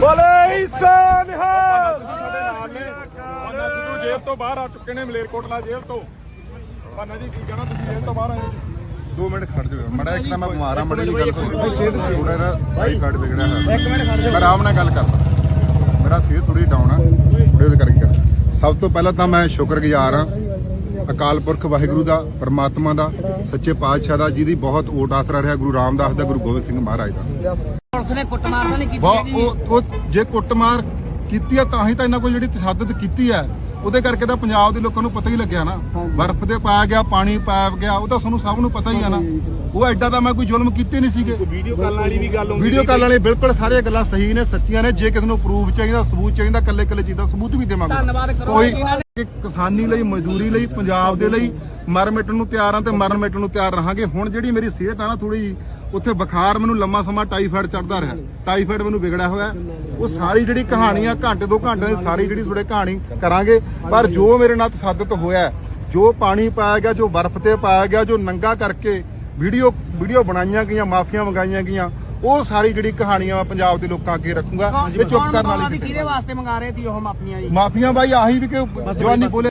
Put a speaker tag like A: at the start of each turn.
A: ਬੋਲੇ ਹਿੱਸਾ ਨਿਹਾਲ ਜੇਲ੍ਹ ਤੋਂ ਬਾਹਰ ਆ ਚੁੱਕੇ ਨੇ ਮਲੇਰਕੋਟਲਾ ਜੇਲ੍ਹ ਤੋਂ। ਭਾਨਾ ਜੀ ਕੀ ਕਹਿਣਾ ਤੁਸੀਂ ਜੇਲ੍ਹ ਤੋਂ ਬਾਹਰ ਆਏ ਜੀ?
B: 2 ਮਿੰਟ ਖੜ ਜਾਓ ਮੜਾ ਇੱਕ ਤਾਂ ਮੈਂ ਬਿਮਾਰ ਆ ਮੜੀ ਜੀ ਗੱਲ ਕੋਈ ਥੋੜਾ ਨਾ ਭਾਈ ਕਾਰਡ ਵਿਗੜਿਆ ਹੈ ਇੱਕ ਮਿੰਟ ਆਰਾਮ ਨਾਲ ਗੱਲ ਕਰਦਾ। ਮੇਰਾ ਸਿਹਤ ਥੋੜੀ ਡਾਊਨ ਆ ਥੋੜੀ ਉਹਦੇ ਕਰਕੇ ਸਭ ਤੋਂ ਪਹਿਲਾਂ ਤਾਂ ਮੈਂ ਸ਼ੁਕਰਗੁਜ਼ਾਰ ਆ ਅਕਾਲ ਪੁਰਖ ਵਾਹਿਗੁਰੂ ਦਾ ਪਰਮਾਤਮਾ ਦਾ ਸੱਚੇ ਪਾਤਸ਼ਾਹ ਦਾ ਜਿਹਦੀ ਬਹੁਤ ਓਟ ਆਸਰਾ ਰਿਹਾ ਗੁਰੂ ਰਾਮਦਾਸ ਦਾ ਗੁਰੂ ਗੋਬਿੰਦ ਸਿੰਘ ਮਹਾਰਾਜ ਦਾ।
C: ਪੁਲਿਸ ਨੇ ਕੁੱਟਮਾਰ ਤਾਂ ਨਹੀਂ ਕੀਤੀ
B: ਬਹੁਤ
C: ਹੈਗੀ
B: ਉਹ ਉਹ ਜੇ ਕੁੱਟਮਾਰ ਕੀਤੀ ਆ ਤਾਂ ਹੀ ਤਾਂ ਇਹਨਾਂ ਕੋਲ ਜਿਹੜੀ ਤਸ਼ੱਦਦ ਕੀਤੀ ਆ। ਉਹਦੇ ਕਰਕੇ ਤਾਂ ਪੰਜਾਬ ਦੇ ਲੋਕਾਂ ਨੂੰ ਪਤਾ ਹੀ ਲੱਗਿਆ ਨਾ। ਬਰਫ਼ ਦੇ ਪਾਇਆ ਗਿਆ ਪਾਣੀ ਪਾਇਆ ਗਿਆ ਉਹ ਤਾਂ ਤੁਹਾਨੂੰ ਸਭ ਨੂੰ ਪਤਾ ਹੀ ਆ ਨਾ। ਉਹ ਐਡਾ ਤਾਂ ਮੈਂ ਕੋਈ ਜ਼ੁਲਮ ਕੀਤੇ ਨਹੀਂ ਸੀਗੇ।
A: ਵੀਡੀਓ ਕਾਲ ਵਾਲੀ ਵੀ ਗੱਲ
B: ਵੀਡੀਓ ਕਾਲ ਵਾਲੇ ਬਿਲਕੁਲ ਸਾਰੀਆਂ ਗੱਲਾਂ ਸਹੀ ਨੇ ਸੱਚੀਆਂ ਨੇ। ਜੇ ਕਿਸੇ ਨੂੰ ਪ੍ਰੂਫ ਚਾਹੀਦਾ ਸਬੂਤ ਚਾਹੀਦਾ ਕੱਲੇ ਕੱਲੇ ਚੀਜ਼ ਦਾ ਸਬੂਤ ਵੀ ਦੇਵਾਂਗੇ।
C: ਧੰਨਵਾਦ ਕਰੋ
B: ਕੋਈ ਕਿਸਾਨੀ ਲਈ ਮਜ਼ਦੂਰੀ ਲਈ ਪੰਜਾਬ ਦੇ ਲਈ ਮਰ ਮਿਟਣ ਨੂੰ ਤਿਆਰ ਹਾਂ ਤੇ ਮਰਨ ਮਿਟਣ ਨੂੰ ਤਿਆਰ ਰਹਾਂਗੇ। ਹੁਣ ਜਿਹੜੀ ਮੇਰੀ ਸਿਹਤ ਆ ਨਾ ਥੋੜੀ ਜੀ ਉੱਥੇ ਬੁਖਾਰ ਮੈਨੂੰ ਲੰਮਾ ਸਮਾਂ ਟਾਈਫਾਇਡ ਚੜਦਾ ਰਿਹਾ। ਟਾਈਫਾਇਡ ਮੈਨੂੰ ਵਿਗੜਿਆ ਹੋਇਆ। ਉਹ ਸਾਰੀ ਜਿਹੜੀ ਕਹਾਣੀ ਆ ਘੰਟੇ ਦੋ ਘੰਟੇ ਦੀ ਸਾਰੀ ਜਿਹੜੀ ਤੁਹਾਡੇ ਕਹਾਣੀ ਕਰਾਂਗੇ। ਪਰ ਜੋ ਮੇਰੇ ਨਾਲ ਤਸੱਦਦ ਹੋਇਆ ਜੋ ਪਾਣੀ ਪਾਇਆ ਗਿਆ ਜੋ ਬਰਫ਼ ਤੇ ਪਾਇਆ ਗਿਆ ਜੋ ਨੰਗਾ ਕਰਕੇ ਵੀਡੀਓ ਵੀਡੀਓ ਬਣਾਈਆਂ ਗਈਆਂ ਮਾਫੀਆਂ ਮੰਗਾਈਆਂ ਗਈਆਂ ਉਹ ਸਾਰੀ ਜਿਹੜੀ ਕਹਾਣੀਆਂ ਮੈਂ ਪੰਜਾਬ ਦੇ ਲੋਕਾਂ ਅੱਗੇ ਰੱਖੂੰਗਾ। ਇਹ ਚੁੱਪ ਕਰਨ ਵਾਲੀ
C: ਕਿਹਦੇ ਵਾਸਤੇ ਮੰਗਾ ਰਹੇ ਸੀ ਉਹ ਮਾਪੀਆਂ ਜੀ?
B: ਮਾਫੀਆਂ ਬਾਈ ਆਹੀ ਵੀ ਕਿ ਜਵਾਨੀ ਬੋਲੇ